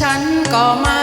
ฉันก็ไม่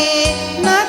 você.